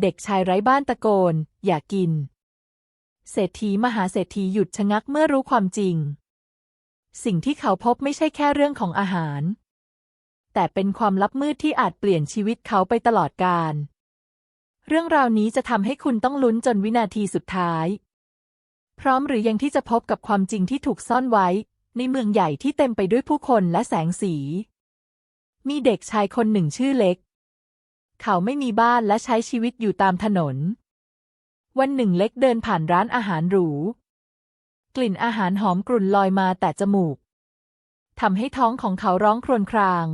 เด็กชายไร้บ้านตะโกน อย่ากิน เศรษฐีมหาเศรษฐีหยุดชะงักเมื่อรู้ความจริง สิ่งที่เขาพบไม่ใช่แค่เรื่องของอาหาร แต่เป็นความลับมืดที่อาจเปลี่ยนชีวิตเขาไปตลอดกาลเรื่องราวนี้จะทำให้คุณต้องลุ้นจนวินาทีสุดท้าย พร้อมหรือยังที่จะพบกับความจริงที่ถูกซ่อนไว้ ในเมืองใหญ่ที่เต็มไปด้วยผู้คนและแสงสี มีเด็กชายคนหนึ่งชื่อเล็ก เขาไม่มีบ้านและใช้ชีวิตอยู่ตามถนน วันหนึ่งเล็กเดินผ่านร้านอาหารหรู กลิ่นอาหารหอมกรุ่นลอยมาแต่จมูกทำให้ท้องของเขาร้องครวญคราง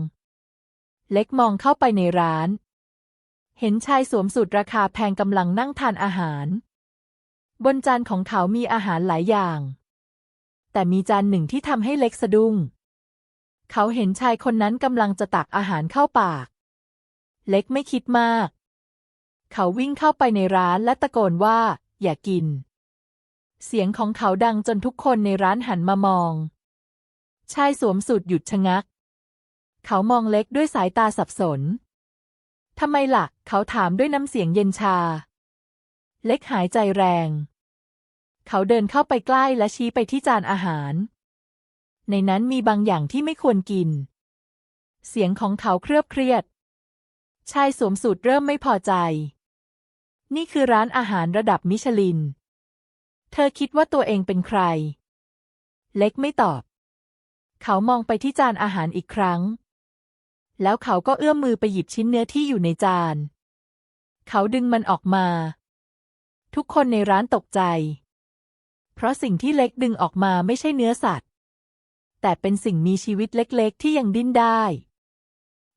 เล็กมองเข้าไปในร้าน เห็นชายสวมสูทราคาแพงกำลังนั่งทานอาหาร บนจานของเขามีอาหารหลายอย่าง แต่มีจานหนึ่งที่ทำให้เล็กสะดุ้ง เขาเห็นชายคนนั้นกำลังจะตักอาหารเข้าปาก เล็กไม่คิดมาก เขาวิ่งเข้าไปในร้านและตะโกนว่า อย่ากิน เสียงของเขาดังจนทุกคนในร้านหันมามอง ชายสวมสูทหยุดชะงัก เขามองเล็กด้วยสายตาสับสนทำไมละ่ะ เขาถามด้วยน้ำเสียงเย็นชา เล็กหายใจแรง เขาเดินเข้าไปใกล้และชี้ไปที่จานอาหาร ในนั้นมีบางอย่างที่ไม่ควรกิน เสียงของเขาเครียบเครียด ชายสวมสูทเริ่มไม่พอใจ นี่คือร้านอาหารระดับมิชลิน เธอคิดว่าตัวเองเป็นใคร เล็กไม่ตอบ เขามองไปที่จานอาหารอีกครั้ง แล้วเขาก็เอื้อมมือไปหยิบชิ้นเนื้อที่อยู่ในจาน เขาดึงมันออกมา ทุกคนในร้านตกใจ เพราะสิ่งที่เล็กดึงออกมาไม่ใช่เนื้อสัตว์ แต่เป็นสิ่งมีชีวิตเล็กๆ ที่ยังดิ้นได้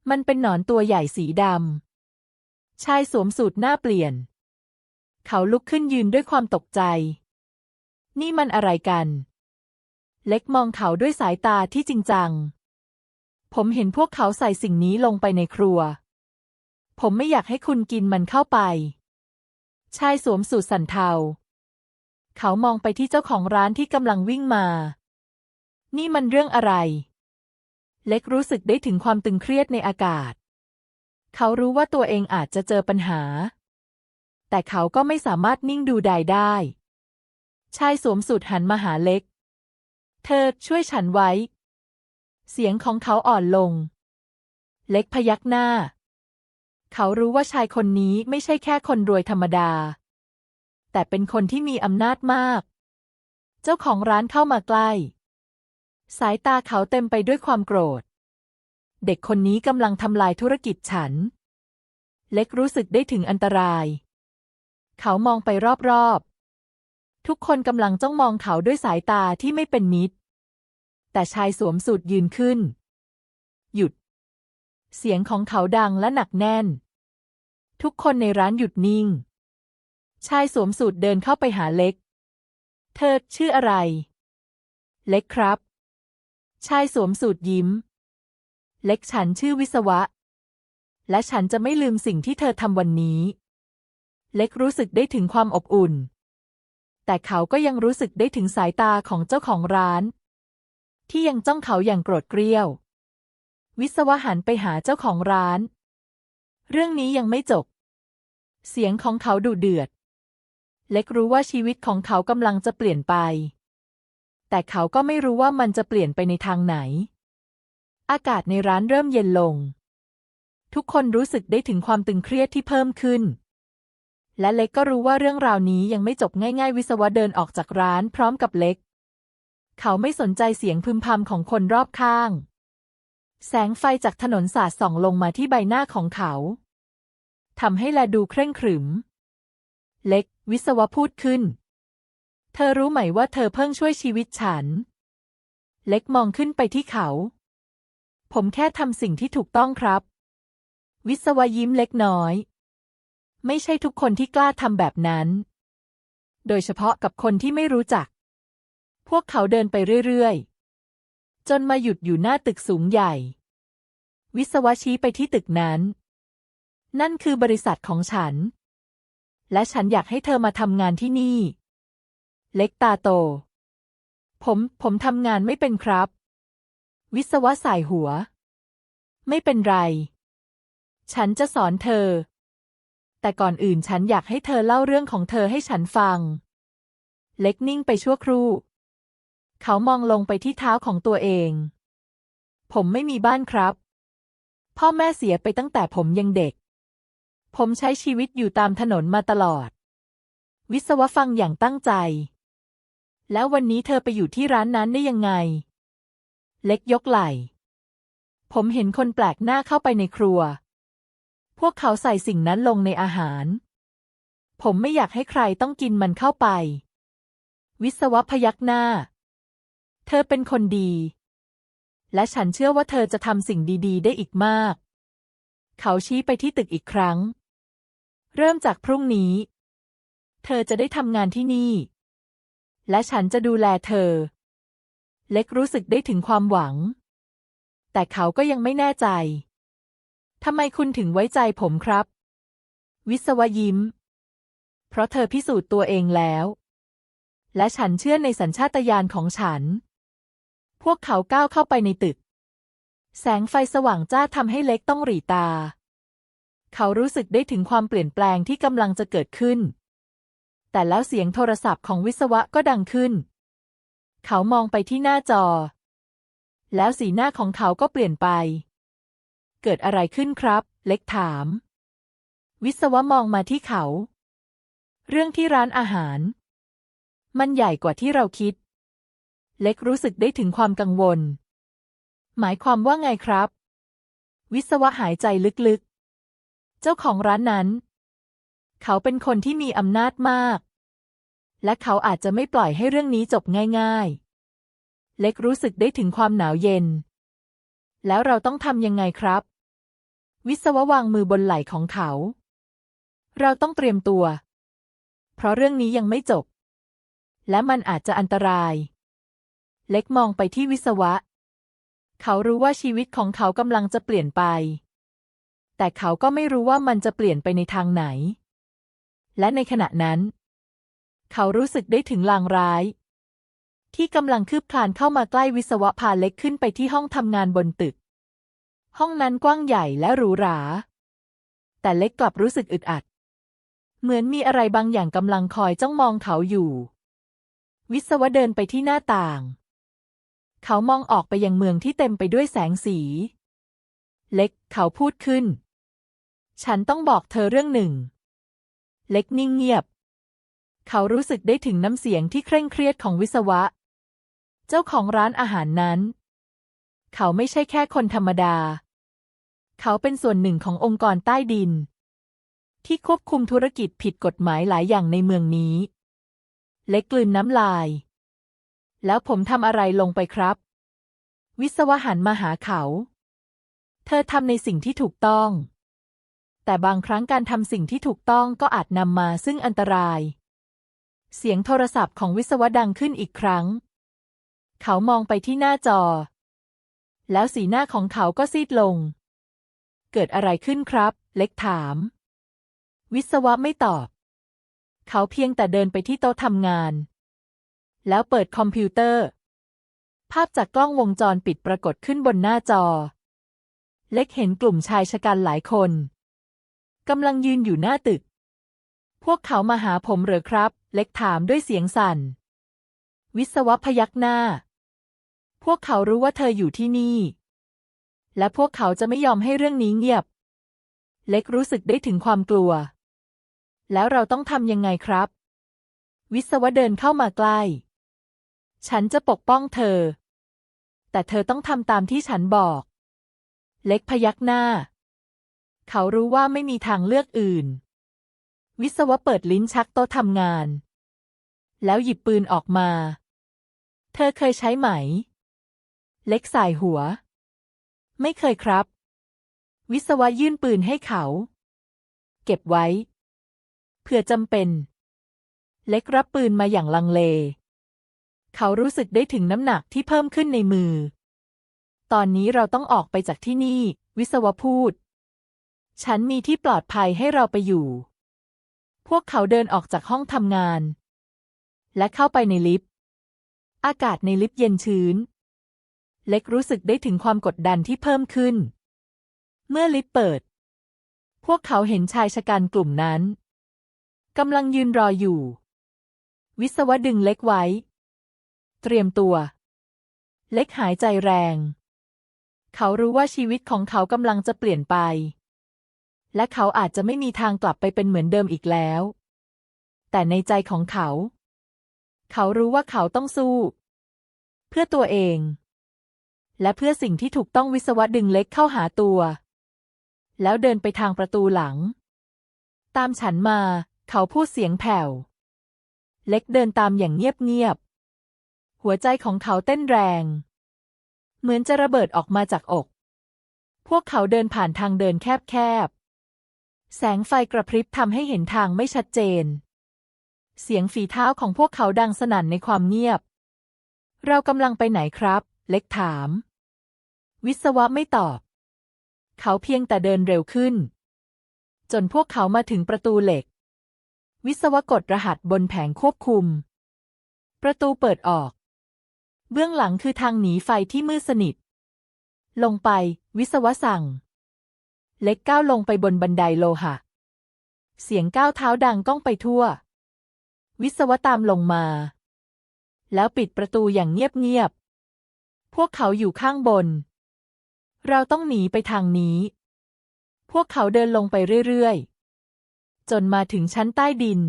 มันเป็นหนอนตัวใหญ่สีดำ ชายสวมสูทหน้าเปลี่ยน เขาลุกขึ้นยืนด้วยความตกใจ นี่มันอะไรกัน เล็กมองเขาด้วยสายตาที่จริงจัง ผมเห็นพวกเขาใส่สิ่งนี้ลงไปในครัว ผมไม่อยากให้คุณกินมันเข้าไป ชายสวมสูทสันเทา เขามองไปที่เจ้าของร้านที่กำลังวิ่งมา นี่มันเรื่องอะไร เล็กรู้สึกได้ถึงความตึงเครียดในอากาศ เขารู้ว่าตัวเองอาจจะเจอปัญหา แต่เขาก็ไม่สามารถนิ่งดูดายได้ ชายสวมสูทหันมาหาเล็ก เธอช่วยฉันไว้ เสียงของเขาอ่อนลง เล็กพยักหน้า เขารู้ว่าชายคนนี้ไม่ใช่แค่คนรวยธรรมดา แต่เป็นคนที่มีอำนาจมาก เจ้าของร้านเข้ามาใกล้ สายตาเขาเต็มไปด้วยความโกรธ เด็กคนนี้กำลังทำลายธุรกิจฉัน เล็กรู้สึกได้ถึงอันตราย เขามองไปรอบๆ ทุกคนกำลังจ้องมองเขาด้วยสายตาที่ไม่เป็นมิตร แต่ชายสวมสูทยืนขึ้น หยุด เสียงของเขาดังและหนักแน่น ทุกคนในร้านหยุดนิ่ง ชายสวมสูทเดินเข้าไปหาเล็ก เธอชื่ออะไร เล็กครับ ชายสวมสูทยิ้ม เล็กฉันชื่อวิศวะ และฉันจะไม่ลืมสิ่งที่เธอทำวันนี้ เล็กรู้สึกได้ถึงความอบอุ่น แต่เขาก็ยังรู้สึกได้ถึงสายตาของเจ้าของร้าน ที่ยังจ้องเขาอย่างโกรธเกรี้ยว วิศวะหันไปหาเจ้าของร้าน เรื่องนี้ยังไม่จบ เสียงของเขาดุเดือด เล็กรู้ว่าชีวิตของเขากำลังจะเปลี่ยนไป แต่เขาก็ไม่รู้ว่ามันจะเปลี่ยนไปในทางไหน อากาศในร้านเริ่มเย็นลง ทุกคนรู้สึกได้ถึงความตึงเครียดที่เพิ่มขึ้น และเล็กก็รู้ว่าเรื่องราวนี้ยังไม่จบง่ายๆ วิศวะเดินออกจากร้านพร้อมกับเล็ก เขาไม่สนใจเสียงพึมพำของคนรอบข้าง แสงไฟจากถนนสาดส่องลงมาที่ใบหน้าของเขาทำให้แลดูเคร่งขรึม เล็ก วิศวะพูดขึ้น เธอรู้ไหมว่าเธอเพิ่งช่วยชีวิตฉัน เล็กมองขึ้นไปที่เขา ผมแค่ทำสิ่งที่ถูกต้องครับ วิศวยิ้มเล็กน้อย ไม่ใช่ทุกคนที่กล้าทำแบบนั้น โดยเฉพาะกับคนที่ไม่รู้จัก พวกเขาเดินไปเรื่อยๆ จนมาหยุดอยู่หน้าตึกสูงใหญ่ วิศวะชี้ไปที่ตึกนั้น นั่นคือบริษัทของฉัน และฉันอยากให้เธอมาทำงานที่นี่ เล็กตาโต ผม ผมทำงานไม่เป็นครับ วิศวะสายหัว ไม่เป็นไร ฉันจะสอนเธอ แต่ก่อนอื่นฉันอยากให้เธอเล่าเรื่องของเธอให้ฉันฟัง เล็กนิ่งไปชั่วครู่ เขามองลงไปที่เท้าของตัวเอง ผมไม่มีบ้านครับ พ่อแม่เสียไปตั้งแต่ผมยังเด็ก ผมใช้ชีวิตอยู่ตามถนนมาตลอดวิศวะฟังอย่างตั้งใจ แล้ววันนี้เธอไปอยู่ที่ร้านนั้นได้ยังไง เล็กยกไหล่ ผมเห็นคนแปลกหน้าเข้าไปในครัว พวกเขาใส่สิ่งนั้นลงในอาหาร ผมไม่อยากให้ใครต้องกินมันเข้าไป วิศวะพยักหน้า เธอเป็นคนดี และฉันเชื่อว่าเธอจะทำสิ่งดีๆ ได้อีกมาก เขาชี้ไปที่ตึกอีกครั้ง เริ่มจากพรุ่งนี้ เธอจะได้ทำงานที่นี่ และฉันจะดูแลเธอ เล็กรู้สึกได้ถึงความหวัง แต่เขาก็ยังไม่แน่ใจ ทำไมคุณถึงไว้ใจผมครับ วิศวยิ้ม เพราะเธอพิสูจน์ตัวเองแล้ว และฉันเชื่อในสัญชาตญาณของฉัน พวกเขาก้าวเข้าไปในตึก แสงไฟสว่างจ้าทำให้เล็กต้องหรีตา เขารู้สึกได้ถึงความเปลี่ยนแปลงที่กำลังจะเกิดขึ้น แต่แล้วเสียงโทรศัพท์ของวิศวะก็ดังขึ้น เขามองไปที่หน้าจอ แล้วสีหน้าของเขาก็เปลี่ยนไป เกิดอะไรขึ้นครับ เล็กถาม วิศวะมองมาที่เขา เรื่องที่ร้านอาหาร มันใหญ่กว่าที่เราคิด เล็กรู้สึกได้ถึงความกังวล หมายความว่าไงครับ วิศวะหายใจลึกๆ เจ้าของร้านนั้น เขาเป็นคนที่มีอำนาจมาก และเขาอาจจะไม่ปล่อยให้เรื่องนี้จบง่ายๆ เล็กรู้สึกได้ถึงความหนาวเย็น แล้วเราต้องทำยังไงครับ วิศวะวางมือบนไหล่ของเขา เราต้องเตรียมตัว เพราะเรื่องนี้ยังไม่จบ และมันอาจจะอันตราย เล็กมองไปที่วิศวะ เขารู้ว่าชีวิตของเขากำลังจะเปลี่ยนไป แต่เขาก็ไม่รู้ว่ามันจะเปลี่ยนไปในทางไหน และในขณะนั้น เขารู้สึกได้ถึงลางร้าย ที่กำลังคืบคลานเข้ามาใกล้วิศวะพาเล็กขึ้นไปที่ห้องทำงานบนตึก ห้องนั้นกว้างใหญ่และหรูหรา แต่เล็กกลับรู้สึกอึดอัด เหมือนมีอะไรบางอย่างกำลังคอยจ้องมองเขาอยู่ วิศวะเดินไปที่หน้าต่าง เขามองออกไปยังเมืองที่เต็มไปด้วยแสงสี เล็กเขาพูดขึ้น ฉันต้องบอกเธอเรื่องหนึ่ง เล็กนิ่งเงียบ เขารู้สึกได้ถึงน้ำเสียงที่เคร่งเครียดของวิศวะ เจ้าของร้านอาหารนั้น เขาไม่ใช่แค่คนธรรมดา เขาเป็นส่วนหนึ่งขององค์กรใต้ดิน ที่ควบคุมธุรกิจผิดกฎหมายหลายอย่างในเมืองนี้ เล็กกลืนน้ำลาย แล้วผมทำอะไรลงไปครับ วิศวะหันมาหาเขา เธอทำในสิ่งที่ถูกต้อง แต่บางครั้งการทำสิ่งที่ถูกต้องก็อาจนำมาซึ่งอันตราย เสียงโทรศัพท์ของวิศวะดังขึ้นอีกครั้ง เขามองไปที่หน้าจอ แล้วสีหน้าของเขาก็ซีดลง เกิดอะไรขึ้นครับ เล็กถาม วิศวะไม่ตอบ เขาเพียงแต่เดินไปที่โต๊ะทำงาน แล้วเปิดคอมพิวเตอร์ ภาพจากกล้องวงจรปิดปรากฏขึ้นบนหน้าจอ เล็กเห็นกลุ่มชายชะกันหลายคน กำลังยืนอยู่หน้าตึก พวกเขามาหาผมเหรอครับ เล็กถามด้วยเสียงสั่น วิศวะพยักหน้า พวกเขารู้ว่าเธออยู่ที่นี่ และพวกเขาจะไม่ยอมให้เรื่องนี้เงียบ เล็กรู้สึกได้ถึงความกลัว แล้วเราต้องทำยังไงครับ วิศวะเดินเข้ามาใกล้ ฉันจะปกป้องเธอ แต่เธอต้องทำตามที่ฉันบอก เล็กพยักหน้า เขารู้ว่าไม่มีทางเลือกอื่น วิศวะเปิดลิ้นชักโต๊ะทำงาน แล้วหยิบปืนออกมา เธอเคยใช้ไหม เล็กสายหัว ไม่เคยครับ วิศวะยื่นปืนให้เขา เก็บไว้เพื่อจำเป็น เล็กรับปืนมาอย่างลังเล เขารู้สึกได้ถึงน้ำหนักที่เพิ่มขึ้นในมือ ตอนนี้เราต้องออกไปจากที่นี่ วิศวะพูด ฉันมีที่ปลอดภัยให้เราไปอยู่ พวกเขาเดินออกจากห้องทำงาน และเข้าไปในลิฟต์ อากาศในลิฟต์เย็นชื้น เล็กรู้สึกได้ถึงความกดดันที่เพิ่มขึ้น เมื่อลิฟต์เปิด พวกเขาเห็นชายชะกันกลุ่มนั้นกำลังยืนรออยู่ วิศวะดึงเล็กไว้ เตรียมตัว เล็กหายใจแรง เขารู้ว่าชีวิตของเขากำลังจะเปลี่ยนไป และเขาอาจจะไม่มีทางกลับไปเป็นเหมือนเดิมอีกแล้ว แต่ในใจของเขา เขารู้ว่าเขาต้องสู้ เพื่อตัวเอง และเพื่อสิ่งที่ถูกต้องวิศวะดึงเล็กเข้าหาตัว แล้วเดินไปทางประตูหลัง ตามฉันมา เขาพูดเสียงแผ่ว เล็กเดินตามอย่างเงียบๆ หัวใจของเขาเต้นแรง เหมือนจะระเบิดออกมาจากอก พวกเขาเดินผ่านทางเดินแคบๆ แสงไฟกระพริบทำให้เห็นทางไม่ชัดเจน เสียงฝีเท้าของพวกเขาดังสนั่นในความเงียบ เรากำลังไปไหนครับ เล็กถาม วิศวะไม่ตอบ เขาเพียงแต่เดินเร็วขึ้น จนพวกเขามาถึงประตูเหล็ก วิศวะกดรหัสบนแผงควบคุม ประตูเปิดออก เบื้องหลังคือทางหนีไฟที่มืดสนิท ลงไป วิศวะสั่ง เล็กก้าวลงไปบนบันไดโลหะ เสียงก้าวเท้าดังก้องไปทั่ว วิศวะตามลงมา แล้วปิดประตูอย่างเงียบๆ พวกเขาอยู่ข้างบน เราต้องหนีไปทางนี้ พวกเขาเดินลงไปเรื่อยๆ จนมาถึงชั้นใต้ดิน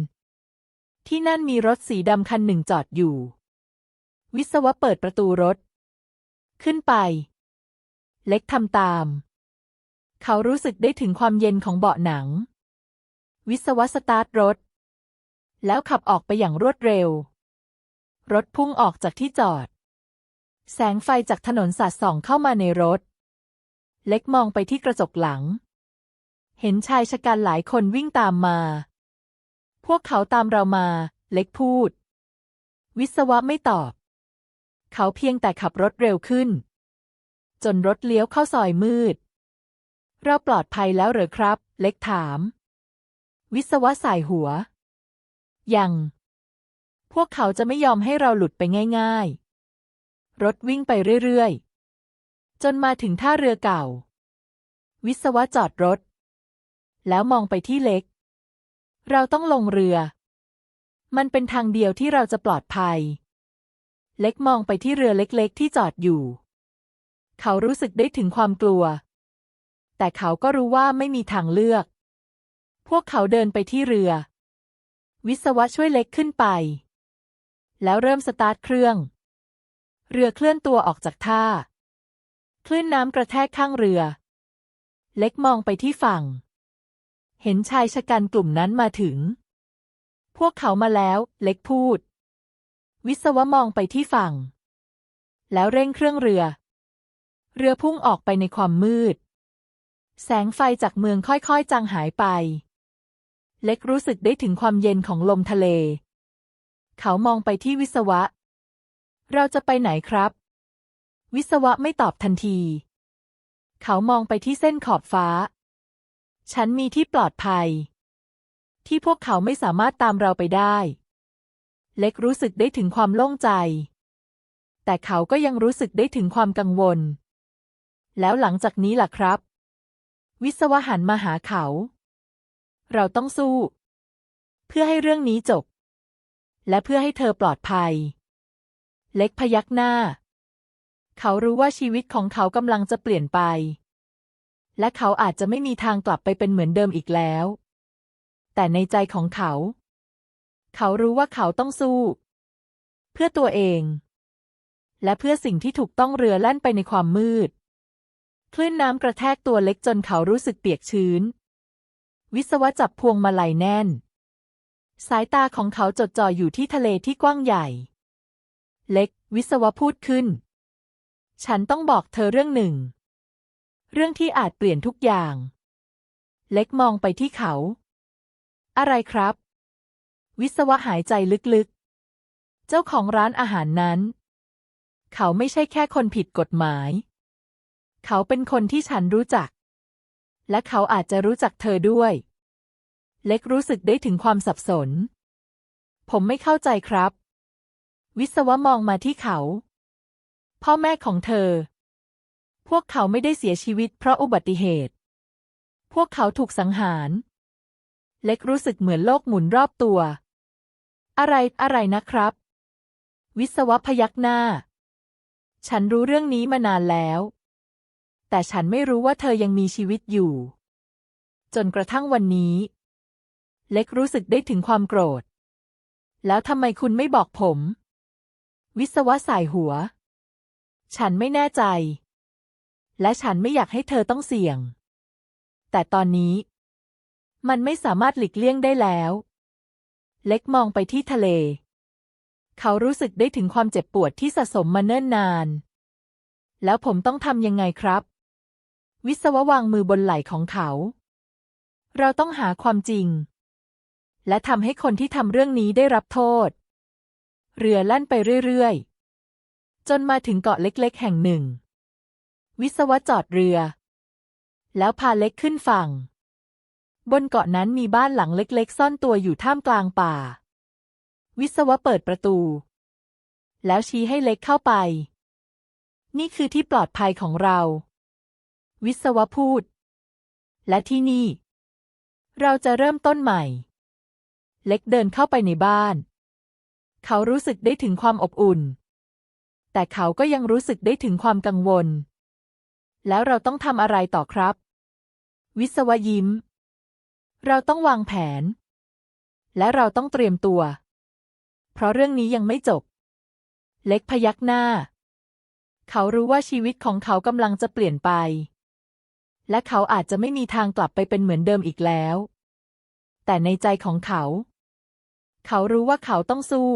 ที่นั่นมีรถสีดำคันหนึ่งจอดอยู่ วิศวะเปิดประตูรถ ขึ้นไป เล็กทำตาม เขารู้สึกได้ถึงความเย็นของเบาะหนัง วิศวะสตาร์ทรถ แล้วขับออกไปอย่างรวดเร็ว รถพุ่งออกจากที่จอด แสงไฟจากถนนสาดส่องเข้ามาในรถ เล็กมองไปที่กระจกหลัง เห็นชายชะกันหลายคนวิ่งตามมา พวกเขาตามเรามา เล็กพูด วิศวะไม่ตอบ เขาเพียงแต่ขับรถเร็วขึ้น จนรถเลี้ยวเข้าซอยมืด เราปลอดภัยแล้วหรือครับ เล็กถาม วิศวะสายหัว ยัง พวกเขาจะไม่ยอมให้เราหลุดไปง่าย ๆ รถวิ่งไปเรื่อย ๆ จนมาถึงท่าเรือเก่า วิศวะจอดรถ แล้วมองไปที่เล็ก เราต้องลงเรือ มันเป็นทางเดียวที่เราจะปลอดภัย เล็กมองไปที่เรือเล็ก ๆ ที่จอดอยู่ เขารู้สึกได้ถึงความกลัว แต่เขาก็รู้ว่าไม่มีทางเลือก พวกเขาเดินไปที่เรือ วิศวะช่วยเล็กขึ้นไป แล้วเริ่มสตาร์ทเครื่อง เรือเคลื่อนตัวออกจากท่า คลื่นน้ำกระแทกข้างเรือ เล็กมองไปที่ฝั่ง เห็นชายชะกันกลุ่มนั้นมาถึง พวกเขามาแล้ว เล็กพูด วิศวะมองไปที่ฝั่ง แล้วเร่งเครื่องเรือ เรือพุ่งออกไปในความมืด แสงไฟจากเมืองค่อยๆ จางหายไป เล็กรู้สึกได้ถึงความเย็นของลมทะเล เขามองไปที่วิศวะ เราจะไปไหนครับ วิศวะไม่ตอบทันที เขามองไปที่เส้นขอบฟ้า ฉันมีที่ปลอดภัย ที่พวกเขาไม่สามารถตามเราไปได้ เล็กรู้สึกได้ถึงความโล่งใจ แต่เขาก็ยังรู้สึกได้ถึงความกังวล แล้วหลังจากนี้ล่ะครับ วิศวะหันมาหาเขา เราต้องสู้ เพื่อให้เรื่องนี้จบ และเพื่อให้เธอปลอดภัย เล็กพยักหน้า เขารู้ว่าชีวิตของเขากำลังจะเปลี่ยนไป และเขาอาจจะไม่มีทางกลับไปเป็นเหมือนเดิมอีกแล้ว แต่ในใจของเขา เขารู้ว่าเขาต้องสู้ เพื่อตัวเอง และเพื่อสิ่งที่ถูกต้องเรือแล่นไปในความมืด คลื่นน้ำกระแทกตัวเล็กจนเขารู้สึกเปียกชื้น วิศวะจับพวงมาลัยแน่น สายตาของเขาจดจ่ออยู่ที่ทะเลที่กว้างใหญ่ เล็ก วิศวะพูดขึ้น ฉันต้องบอกเธอเรื่องหนึ่ง เรื่องที่อาจเปลี่ยนทุกอย่าง เล็กมองไปที่เขา อะไรครับ วิศวะหายใจลึกๆ เจ้าของร้านอาหารนั้น เขาไม่ใช่แค่คนผิดกฎหมาย เขาเป็นคนที่ฉันรู้จัก และเขาอาจจะรู้จักเธอด้วย เล็กรู้สึกได้ถึงความสับสน ผมไม่เข้าใจครับ วิศวะมองมาที่เขา พ่อแม่ของเธอ พวกเขาไม่ได้เสียชีวิตเพราะอุบัติเหตุ พวกเขาถูกสังหาร เล็กรู้สึกเหมือนโลกหมุนรอบตัว อะไรอะไรนะครับ วิศวะพยักหน้า ฉันรู้เรื่องนี้มานานแล้ว แต่ฉันไม่รู้ว่าเธอยังมีชีวิตอยู่ จนกระทั่งวันนี้ เล็กรู้สึกได้ถึงความโกรธ แล้วทำไมคุณไม่บอกผม วิศวะสายหัว ฉันไม่แน่ใจ และฉันไม่อยากให้เธอต้องเสี่ยง แต่ตอนนี้ มันไม่สามารถหลีกเลี่ยงได้แล้ว เล็กมองไปที่ทะเล เขารู้สึกได้ถึงความเจ็บปวดที่สะสมมาเนิ่นนานแล้วผมต้องทำยังไงครับ วิศววางมือบนไหล่ของเขา เราต้องหาความจริง และทำให้คนที่ทำเรื่องนี้ได้รับโทษ เรือลั่นไปเรื่อยๆ จนมาถึงเกาะเล็กๆ แห่งหนึ่ง วิศวะจอดเรือ แล้วพาเล็กขึ้นฝั่ง บนเกาะนั้นมีบ้านหลังเล็กๆ ซ่อนตัวอยู่ท่ามกลางป่า วิศวะเปิดประตู แล้วชี้ให้เล็กเข้าไป นี่คือที่ปลอดภัยของเรา วิศวพูด และที่นี่ เราจะเริ่มต้นใหม่ เล็กเดินเข้าไปในบ้าน เขารู้สึกได้ถึงความอบอุ่น แต่เขาก็ยังรู้สึกได้ถึงความกังวล แล้วเราต้องทำอะไรต่อครับ วิศวยิ้ม เราต้องวางแผน และเราต้องเตรียมตัว เพราะเรื่องนี้ยังไม่จบ เล็กพยักหน้า เขารู้ว่าชีวิตของเขากำลังจะเปลี่ยนไป และเขาอาจจะไม่มีทางกลับไปเป็นเหมือนเดิมอีกแล้ว แต่ในใจของเขา เขารู้ว่าเขาต้องสู้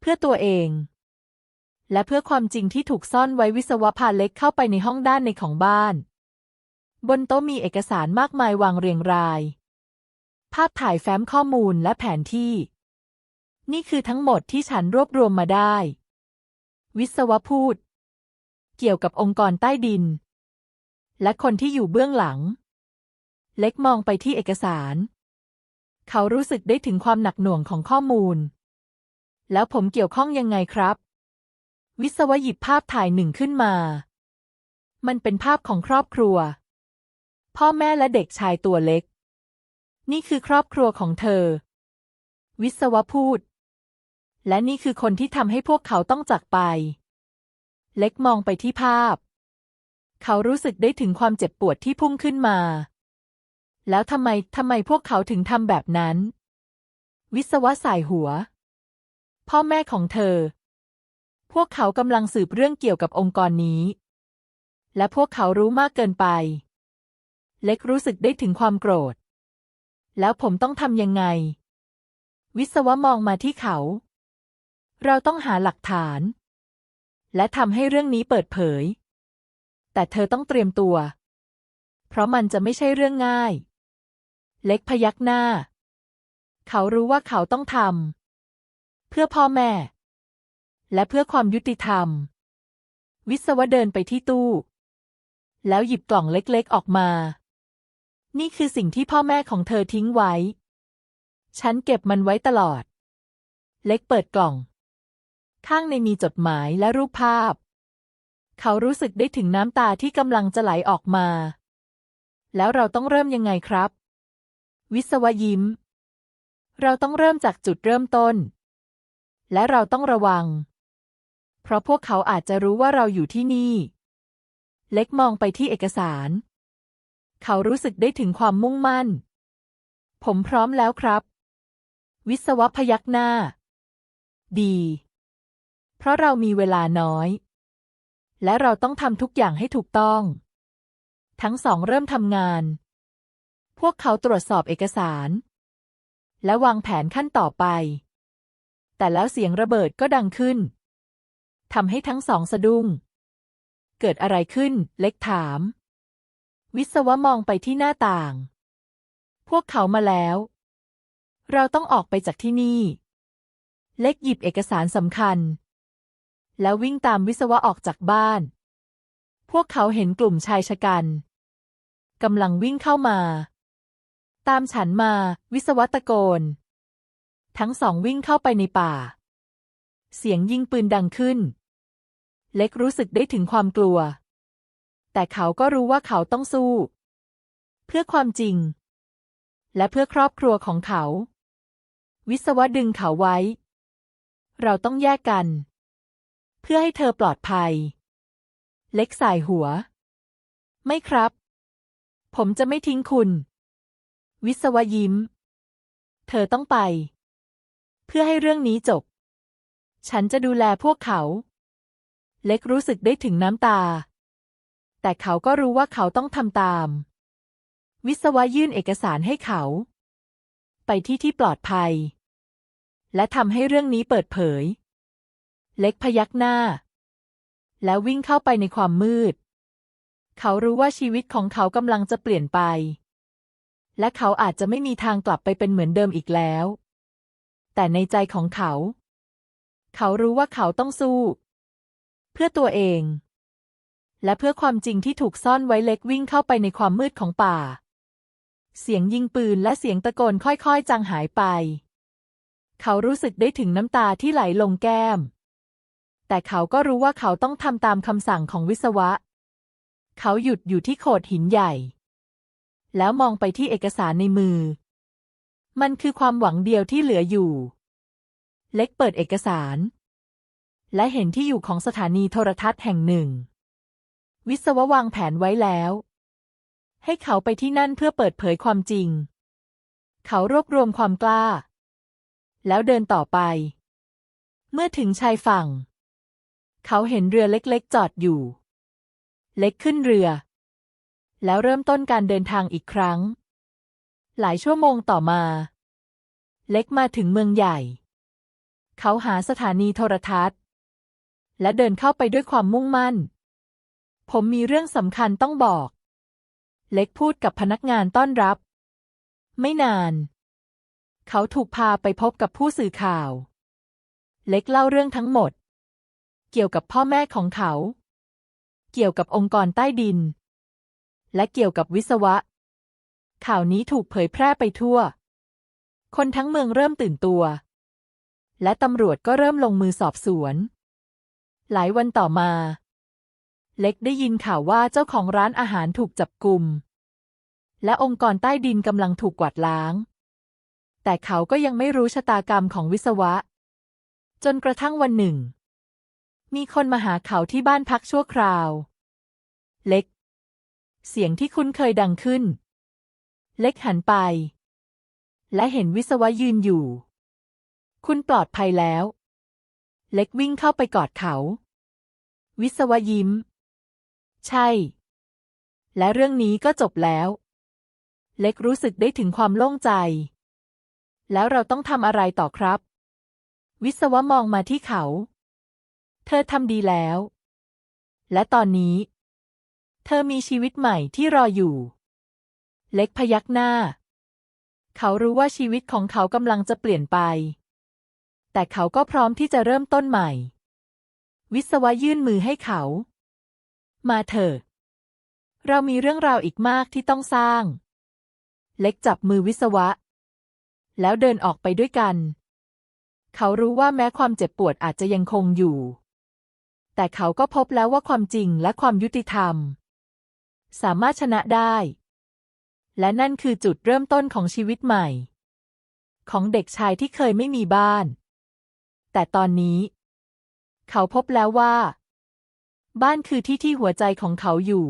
เพื่อตัวเอง และเพื่อความจริงที่ถูกซ่อนไว้วิศวพาเล็กเข้าไปในห้องด้านในของบ้าน บนโต๊ะมีเอกสารมากมายวางเรียงราย ภาพถ่ายแฟ้มข้อมูลและแผนที่ นี่คือทั้งหมดที่ฉันรวบรวมมาได้ วิศวพูด เกี่ยวกับองค์กรใต้ดิน และคนที่อยู่เบื้องหลัง เล็กมองไปที่เอกสาร เขารู้สึกได้ถึงความหนักหน่วงของข้อมูล แล้วผมเกี่ยวข้องยังไงครับ วิศวะหยิบภาพถ่ายหนึ่งขึ้นมา มันเป็นภาพของครอบครัว พ่อแม่และเด็กชายตัวเล็ก นี่คือครอบครัวของเธอ วิศวะพูด และนี่คือคนที่ทำให้พวกเขาต้องจากไป เล็กมองไปที่ภาพ เขารู้สึกได้ถึงความเจ็บปวดที่พุ่งขึ้นมา แล้วทำไมทำไมพวกเขาถึงทำแบบนั้น วิศวะสายหัว พ่อแม่ของเธอ พวกเขากำลังสืบเรื่องเกี่ยวกับองค์กรนี้ และพวกเขารู้มากเกินไป เล็กรู้สึกได้ถึงความโกรธ แล้วผมต้องทำยังไง วิศวะมองมาที่เขา เราต้องหาหลักฐาน และทำให้เรื่องนี้เปิดเผย แต่เธอต้องเตรียมตัว เพราะมันจะไม่ใช่เรื่องง่าย เล็กพยักหน้า เขารู้ว่าเขาต้องทำเพื่อพ่อแม่ และเพื่อความยุติธรรม วิศวะเดินไปที่ตู้ แล้วหยิบกล่องเล็กๆออกมา นี่คือสิ่งที่พ่อแม่ของเธอทิ้งไว้ ฉันเก็บมันไว้ตลอด เล็กเปิดกล่อง ข้างในมีจดหมายและรูปภาพ เขารู้สึกได้ถึงน้ำตาที่กำลังจะไหลออกมา แล้วเราต้องเริ่มยังไงครับ วิศวะยิ้ม เราต้องเริ่มจากจุดเริ่มต้น และเราต้องระวัง เพราะพวกเขาอาจจะรู้ว่าเราอยู่ที่นี่ เล็กมองไปที่เอกสาร เขารู้สึกได้ถึงความมุ่งมั่น ผมพร้อมแล้วครับ วิศวะพยักหน้า ดี เพราะเรามีเวลาน้อย และเราต้องทำทุกอย่างให้ถูกต้อง ทั้งสองเริ่มทำงาน พวกเขาตรวจสอบเอกสาร และวางแผนขั้นต่อไป แต่แล้วเสียงระเบิดก็ดังขึ้นทำให้ทั้งสองสะดุ้ง เกิดอะไรขึ้น เล็กถาม วิศวะมองไปที่หน้าต่าง พวกเขามาแล้ว เราต้องออกไปจากที่นี่ เล็กหยิบเอกสารสำคัญ แล้ววิ่งตามวิศวะออกจากบ้าน พวกเขาเห็นกลุ่มชายชะกันกำลังวิ่งเข้ามา ตามฉันมา วิศวะตะโกน ทั้งสองวิ่งเข้าไปในป่า เสียงยิงปืนดังขึ้น เล็กรู้สึกได้ถึงความกลัว แต่เขาก็รู้ว่าเขาต้องสู้ เพื่อความจริง และเพื่อครอบครัวของเขา วิศวะดึงเขาไว้ เราต้องแยกกัน พื่อให้เธอปลอดภัย เล็กสายหัว ไม่ครับ ผมจะไม่ทิ้งคุณ วิศวยิ้ม เธอต้องไป เพื่อให้เรื่องนี้จบ ฉันจะดูแลพวกเขา เล็กรู้สึกได้ถึงน้ำตา แต่เขาก็รู้ว่าเขาต้องทำตาม วิศวะยื่นเอกสารให้เขา ไปที่ที่ปลอดภัย และทำให้เรื่องนี้เปิดเผย เล็กพยักหน้า แล้ววิ่งเข้าไปในความมืด เขารู้ว่าชีวิตของเขากำลังจะเปลี่ยนไป และเขาอาจจะไม่มีทางกลับไปเป็นเหมือนเดิมอีกแล้ว แต่ในใจของเขา เขารู้ว่าเขาต้องสู้ เพื่อตัวเอง และเพื่อความจริงที่ถูกซ่อนไว้เล็กวิ่งเข้าไปในความมืดของป่า เสียงยิงปืนและเสียงตะโกนค่อยๆจางหายไป เขารู้สึกได้ถึงน้ำตาที่ไหลลงแก้ม แต่เขาก็รู้ว่าเขาต้องทำตามคำสั่งของวิศวะ เขาหยุดอยู่ที่โขดหินใหญ่ แล้วมองไปที่เอกสารในมือ มันคือความหวังเดียวที่เหลืออยู่ เล็กเปิดเอกสาร และเห็นที่อยู่ของสถานีโทรทัศน์แห่งหนึ่ง วิศวะวางแผนไว้แล้ว ให้เขาไปที่นั่นเพื่อเปิดเผยความจริง เขารวบรวมความกล้า แล้วเดินต่อไป เมื่อถึงชายฝั่ง เขาเห็นเรือเล็กๆ จอดอยู่ เล็กขึ้นเรือ แล้วเริ่มต้นการเดินทางอีกครั้ง หลายชั่วโมงต่อมา เล็กมาถึงเมืองใหญ่ เขาหาสถานีโทรทัศน์ และเดินเข้าไปด้วยความมุ่งมั่น ผมมีเรื่องสำคัญต้องบอก เล็กพูดกับพนักงานต้อนรับ ไม่นาน เขาถูกพาไปพบกับผู้สื่อข่าว เล็กเล่าเรื่องทั้งหมด เกี่ยวกับพ่อแม่ของเขา เกี่ยวกับองค์กรใต้ดิน และเกี่ยวกับวิศวะ ข่าวนี้ถูกเผยแพร่ไปทั่ว คนทั้งเมืองเริ่มตื่นตัว และตำรวจก็เริ่มลงมือสอบสวน หลายวันต่อมา เล็กได้ยินข่าวว่าเจ้าของร้านอาหารถูกจับกลุ่ม และองค์กรใต้ดินกำลังถูกกวาดล้าง แต่เขาก็ยังไม่รู้ชะตากรรมของวิศวะ จนกระทั่งวันหนึ่ง มีคนมาหาเขาที่บ้านพักชั่วคราว เล็ก เสียงที่คุ้นเคยดังขึ้น เล็กหันไป และเห็นวิศวะยืนอยู่ คุณปลอดภัยแล้ว เล็กวิ่งเข้าไปกอดเขา วิศวะยิ้ม ใช่ และเรื่องนี้ก็จบแล้ว เล็กรู้สึกได้ถึงความโล่งใจ แล้วเราต้องทำอะไรต่อครับ วิศวะมองมาที่เขา เธอทำดีแล้ว และตอนนี้ เธอมีชีวิตใหม่ที่รออยู่ เล็กพยักหน้า เขารู้ว่าชีวิตของเขากำลังจะเปลี่ยนไป แต่เขาก็พร้อมที่จะเริ่มต้นใหม่ วิศวะยื่นมือให้เขา มาเถอะ เรามีเรื่องราวอีกมากที่ต้องสร้าง เล็กจับมือวิศวะ แล้วเดินออกไปด้วยกันเขารู้ว่าแม้ความเจ็บปวดอาจจะยังคงอยู่ แต่เขาก็พบแล้วว่าความจริงและความยุติธรรม สามารถชนะได้ และนั่นคือจุดเริ่มต้นของชีวิตใหม่ ของเด็กชายที่เคยไม่มีบ้าน แต่ตอนนี้ เขาพบแล้วว่า บ้านคือที่ที่หัวใจของเขาอยู่